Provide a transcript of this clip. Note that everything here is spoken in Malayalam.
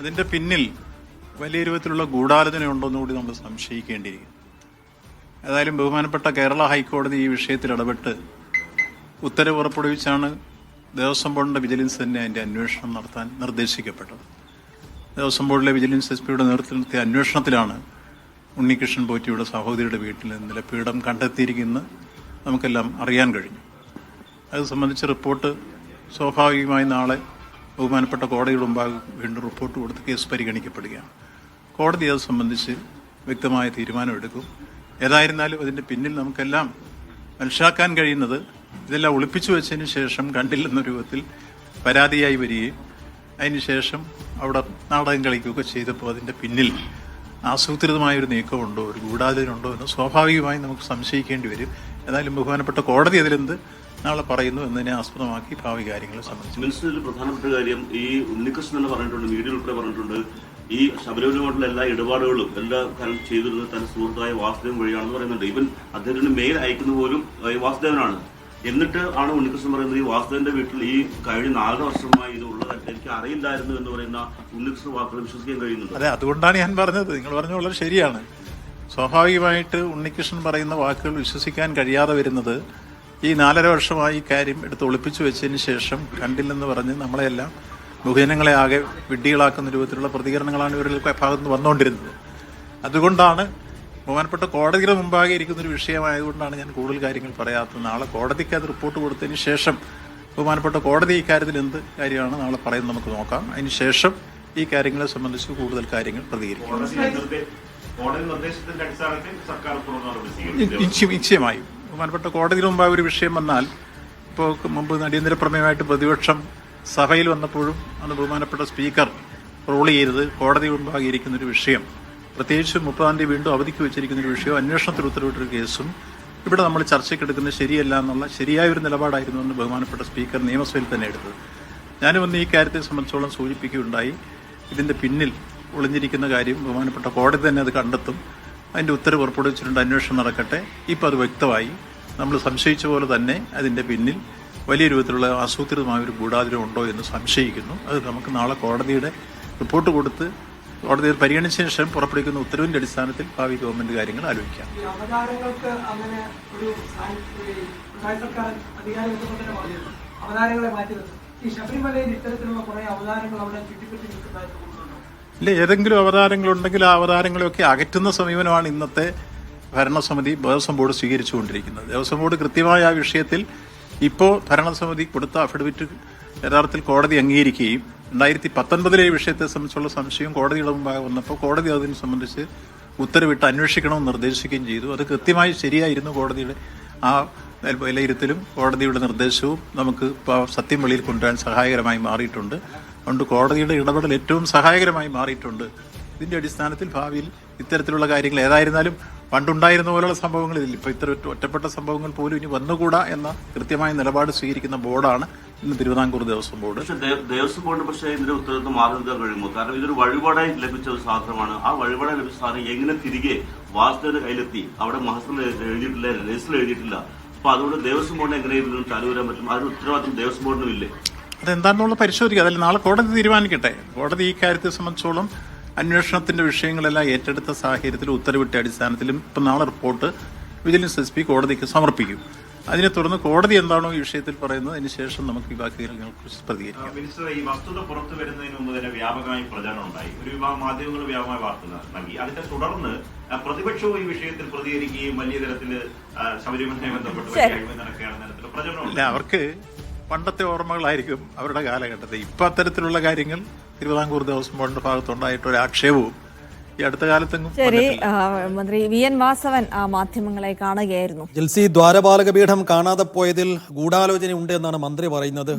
അതിന്റെ പിന്നിൽ വലിയ രൂപത്തിലുള്ള ഗൂഢാലോചന ഉണ്ടോ കൂടി നമ്മൾ സംശയിക്കേണ്ടിയിരിക്കും ഏതായാലും ബഹുമാനപ്പെട്ട കേരള ഹൈക്കോടതി ഈ വിഷയത്തിൽ ഇടപെട്ട് ഉത്തരവ് പുറപ്പെടുവിച്ചാണ് ദേവസ്വം ബോർഡിന്റെ വിജിലൻസ് തന്നെ അതിന്റെ അന്വേഷണം നടത്താൻ നിർദ്ദേശിക്കപ്പെട്ടത്. ദേവസ്വം ബോർഡിലെ വിജിലൻസ് എസ് പിയുടെ നേതൃത്വത്തിൽ നടത്തിയ അന്വേഷണത്തിലാണ് ഉണ്ണികൃഷ്ണൻ പോറ്റിയുടെ സഹോദരിയുടെ വീട്ടിൽ ഇന്നലെ പീഠം കണ്ടെത്തിയിരിക്കുന്ന നമുക്കെല്ലാം അറിയാൻ കഴിഞ്ഞു. അത് സംബന്ധിച്ച് റിപ്പോർട്ട് സ്വാഭാവികമായി നാളെ ബഹുമാനപ്പെട്ട കോടതിയുടെ മുമ്പാകെ വീണ്ടും റിപ്പോർട്ട് കൊടുത്ത് കേസ് പരിഗണിക്കപ്പെടുകയാണ്. കോടതി അത് സംബന്ധിച്ച് വ്യക്തമായ തീരുമാനമെടുക്കും. ഏതായിരുന്നാലും അതിന്റെ പിന്നിൽ നമുക്കെല്ലാം മനസ്സിലാക്കാൻ കഴിയുന്നത് ഇതെല്ലാം ഒളിപ്പിച്ചു വെച്ചതിന് ശേഷം കണ്ടില്ലെന്ന രൂപത്തിൽ പരാതിയായി വരികയും അതിനുശേഷം അവിടെ നാടകം കളിക്കുകയൊക്കെ ചെയ്തപ്പോൾ അതിന്റെ പിന്നിൽ ആസൂത്രിതമായ ഒരു നീക്കമുണ്ടോ ഒരു ഗൂഢാലോചനയുണ്ടോ എന്ന് സ്വാഭാവികമായി നമുക്ക് സംശയിക്കേണ്ടി വരും. ഏതായാലും ബഹുമാനപ്പെട്ട കോടതി അതിലെന്ത് നാളെ പറയുന്നു എന്നതിനെ ആസ്പദമാക്കി ഭാവി കാര്യങ്ങളെ സംബന്ധിച്ചു. പ്രധാനപ്പെട്ട കാര്യം ഈ ഉണ്ണികൃഷ്ണൻ തന്നെ പറഞ്ഞിട്ടുണ്ട് വീഡിയോ ഉൾപ്പെടെ പറഞ്ഞിട്ടുണ്ട്. ഈ ശബരിമലയോടുള്ള എല്ലാ ഇടപാടുകളും എല്ലാ കാര്യം ചെയ്തിരുന്നത് തന്റെ സുഹൃത്തായ വാസുദേവൻ വഴിയാണെന്ന് പറയുന്നുണ്ട്. ഇവൻ അദ്ദേഹത്തിന് മെയിൽ അയക്കുന്ന പോലും വാസുദേവനാണ്. എന്നിട്ട് ആണ് ഉണ്ണികൃഷ്ണൻ പറയുന്നത് ഈ വാസുദേവന്റെ വീട്ടിൽ ഈ കഴിഞ്ഞ നാല് വർഷമായി ഇത് ഉള്ളതായിട്ട് എനിക്ക് അറിയില്ലായിരുന്നു എന്ന് പറയുന്ന ഉണ്ണികൃഷ്ണൻ വാക്കുകൾ വിശ്വസിക്കാൻ കഴിയുന്നുണ്ട്. അതെ അതുകൊണ്ടാണ് ഞാൻ പറഞ്ഞത്. നിങ്ങൾ പറഞ്ഞ വളരെ ശരിയാണ്. സ്വാഭാവികമായിട്ട് ഉണ്ണികൃഷ്ണൻ പറയുന്ന വാക്കുകൾ വിശ്വസിക്കാൻ കഴിയാതെ വരുന്നത് ഈ നാലര വർഷമായി കാര്യം എടുത്ത് ഒളിപ്പിച്ചു വെച്ചതിന് ശേഷം കണ്ടില്ലെന്ന് പറഞ്ഞ് നമ്മളെല്ലാം ബഹുജനങ്ങളെ ആകെ വിഡ്ഢികളാക്കുന്ന രൂപത്തിലുള്ള പ്രതികരണങ്ങളാണ് ഇവരുടെ ഭാഗത്ത് നിന്ന് വന്നുകൊണ്ടിരുന്നത്. അതുകൊണ്ടാണ് ബഹുമാനപ്പെട്ട കോടതിയുടെ മുമ്പാകെ ഇരിക്കുന്ന ഒരു വിഷയമായതുകൊണ്ടാണ് ഞാൻ കൂടുതൽ കാര്യങ്ങൾ പറയാത്തത്. നാളെ കോടതിക്ക് അത് റിപ്പോർട്ട് കൊടുത്തതിന് ശേഷം ബഹുമാനപ്പെട്ട കോടതി ഇക്കാര്യത്തിൽ എന്ത് കാര്യമാണ് നാളെ പറയുന്നത് നമുക്ക് നോക്കാം. അതിനുശേഷം ഈ കാര്യങ്ങളെ സംബന്ധിച്ച് കൂടുതൽ കാര്യങ്ങൾ പ്രതികരിക്കും. കോടതി നിർദ്ദേശത്തിന്റെ അടിസ്ഥാനത്തിൽ സർക്കാർ നിശ്ചയമായും. ബഹുമാനപ്പെട്ട കോടതിയിൽ മുമ്പായ ഒരു വിഷയം വന്നാൽ ഇപ്പോൾ മുമ്പ് അടിയന്തര പ്രമേയമായിട്ട് പ്രതിപക്ഷം സഭയിൽ വന്നപ്പോഴും അന്ന് ബഹുമാനപ്പെട്ട സ്പീക്കർ റോൾ ചെയ്തത് കോടതി മുമ്പാകെ ഇരിക്കുന്ന ഒരു വിഷയം. പ്രത്യേകിച്ച് മുപ്പതാം തീയതി വീണ്ടും അവധിക്ക് വെച്ചിരിക്കുന്ന ഒരു വിഷയം അന്വേഷണത്തിൽ ഉത്തരവിട്ടൊരു കേസും. ഇവിടെ നമ്മൾ ചർച്ചയ്ക്കെടുക്കുന്നത് ശരിയല്ല എന്നുള്ള ശരിയായ ഒരു നിലപാടായിരുന്നു എന്ന് ബഹുമാനപ്പെട്ട സ്പീക്കർ നിയമസഭയിൽ തന്നെ എടുത്തത്. ഞാനും ഒന്ന് ഈ കാര്യത്തെ സംബന്ധിച്ചോളം സൂചിപ്പിക്കുകയുണ്ടായി. ഇതിന്റെ പിന്നിൽ ഒളിഞ്ഞിരിക്കുന്ന കാര്യം ബഹുമാനപ്പെട്ട കോടതി തന്നെ അത് കണ്ടെത്തും. അതിന്റെ ഉത്തരവ് പുറപ്പെടുവിച്ചിട്ടുണ്ട് അന്വേഷണം നടക്കട്ടെ. ഇപ്പം അത് വ്യക്തമായി. നമ്മൾ സംശയിച്ച പോലെ തന്നെ അതിന്റെ പിന്നിൽ വലിയ രൂപത്തിലുള്ള ആസൂത്രിതമായ ഒരു ഗൂഢാതിരം ഉണ്ടോ എന്ന് സംശയിക്കുന്നു. അത് നമുക്ക് നാളെ കോടതിയുടെ റിപ്പോർട്ട് കൊടുത്ത് കോടതിയിൽ പരിഗണിച്ചതിന് ശേഷം പുറപ്പെടുവിക്കുന്ന ഉത്തരവിന്റെ അടിസ്ഥാനത്തിൽ ഭാവി ഗവൺമെന്റ് കാര്യങ്ങൾ ആലോചിക്കാം. അവതാരങ്ങളെ മാറ്റി ഈ ശബരിമലയിൽ ഇത്തരത്തിലുള്ള കുറെ അവതാരങ്ങൾ അവിടെ ചുറ്റിപ്പറ്റി നിൽക്കുന്നതായിട്ട് ഇല്ല ഏതെങ്കിലും അവതാരങ്ങളുണ്ടെങ്കിൽ ആ അവതാരങ്ങളെയൊക്കെ അകറ്റുന്ന സമീപനമാണ് ഇന്നത്തെ ഭരണസമിതി ദേവസ്വം ബോർഡ് സ്വീകരിച്ചുകൊണ്ടിരിക്കുന്നത്. ദേവസ്വം ബോർഡ് കൃത്യമായ ആ വിഷയത്തിൽ ഇപ്പോൾ ഭരണസമിതി കൊടുത്ത അഫിഡവിറ്റ് യഥാർത്ഥത്തിൽ കോടതി അംഗീകരിക്കുകയും രണ്ടായിരത്തി പത്തൊൻപതിലെ ഈ വിഷയത്തെ സംബന്ധിച്ചുള്ള സംശയം കോടതിയുടെ മുമ്പാകെ വന്നപ്പോൾ കോടതി അതിനെ സംബന്ധിച്ച് ഉത്തരവിട്ട് അന്വേഷിക്കണമെന്ന് നിർദ്ദേശിക്കുകയും ചെയ്തു. അത് കൃത്യമായി ശരിയായിരുന്നു കോടതിയുടെ ആ വിലയിരുത്തലും കോടതിയുടെ നിർദ്ദേശവും നമുക്ക് സത്യം വെളിയിൽ കൊണ്ടുവരാൻ സഹായകരമായി മാറിയിട്ടുണ്ട്. അതുകൊണ്ട് കോടതിയുടെ ഇടപെടൽ ഏറ്റവും സഹായകരമായി മാറിയിട്ടുണ്ട്. ഇതിന്റെ അടിസ്ഥാനത്തിൽ ഭാവിയിൽ ഇത്തരത്തിലുള്ള കാര്യങ്ങൾ ഏതായിരുന്നാലും പണ്ടുണ്ടായിരുന്ന പോലുള്ള സംഭവങ്ങൾ ഇതിൽ ഇപ്പൊ ഇത്തരം ഒറ്റപ്പെട്ട സംഭവങ്ങൾ പോലും ഇനി വന്നുകൂടാ എന്ന കൃത്യമായ നിലപാട് സ്വീകരിക്കുന്ന ബോർഡാണ് ഇന്ന് തിരുവിതാംകൂർ ദേവസ്വം ബോർഡ്. ദേവസ്വം ബോർഡ് പക്ഷേ ഇതിന്റെ ഉത്തരവാദിത്വം മാറി കഴിയുമോ? കാരണം ഇതൊരു വഴിപാടായി ലഭിച്ച ഒരു സാധനമാണ്. ആ വഴിപാടായി ലഭിച്ച സാധനം എങ്ങനെ തിരികെ വാസുദേവന്റെ കയ്യിലെത്തി? അവിടെ മഹസിൽ എഴുതിയിട്ടില്ല രജിസ്റ്ററിൽ എഴുതിയിട്ടില്ല. അപ്പൊ അതുകൊണ്ട് ദേവസ്വം ബോർഡിന് എങ്ങനെ ചാലു വരാൻ പറ്റും? അതിന് ഉത്തരവാദിത്വം ദേവസ്വം ബോർഡിനും ഇല്ലേ അതെന്താണെന്നുള്ള പരിശോധിക്കുക. അതല്ല നാളെ കോടതി തീരുമാനിക്കട്ടെ. കോടതി ഈ കാര്യത്തെ സംബന്ധിച്ചോളം അന്വേഷണത്തിന്റെ വിഷയങ്ങളെല്ലാം ഏറ്റെടുത്ത സാഹചര്യത്തിൽ ഉത്തരവിട്ട അടിസ്ഥാനത്തിലും ഇപ്പം നാളെ റിപ്പോർട്ട് വിജിലൻസ് എസ് പി കോടതിക്ക് സമർപ്പിക്കും. അതിനെ തുടർന്ന് കോടതി എന്താണോ ഈ വിഷയത്തിൽ പറയുന്നത് അതിന് ശേഷം നമുക്ക് ഈ ബാക്കി കാര്യങ്ങളെക്കുറിച്ച് പ്രതികരിക്കാം. മിനിസ്റ്റർ ഈ വസ്തുത പുറത്തു വരുന്നതിന് മുമ്പ് തന്നെ വ്യാപകമായി പ്രചരണം ഉണ്ടായി. ഒരു വിഭാഗം മാധ്യമങ്ങൾ വ്യാപകമായി വാർത്ത നൽകി. അതിനെ തുടർന്ന് പ്രതിപക്ഷവും ഈ വിഷയത്തിൽ പ്രതികരിക്കുകയും വലിയ തരത്തിൽ ശബരിമലയുമായി ബന്ധപ്പെട്ട് നടക്കുകയാണ് തരത്തിൽ പ്രചരണം അവർക്ക് പണ്ടത്തെ ഓർമ്മകളായിരിക്കും അവരുടെ കാലഘട്ടത്തിൽ. ഇപ്പം അത്തരത്തിലുള്ള കാര്യങ്ങൾ തിരുവിതാംകൂർ ദേവസ്വം ബോർഡിന്റെ ഭാഗത്തുണ്ടായിട്ടൊരു ആക്ഷേപവും ഈ അടുത്ത കാലത്തെങ്ങും ശരി മന്ത്രി വി എൻ വാസവൻ ആ മാധ്യമങ്ങളെ കാണുകയായിരുന്നു. ജിൽസി ദ്വാരപാലക പീഠം കാണാതെ പോയതിൽ ഗൂഢാലോചന ഉണ്ട് എന്നാണ് മന്ത്രി പറയുന്നത്.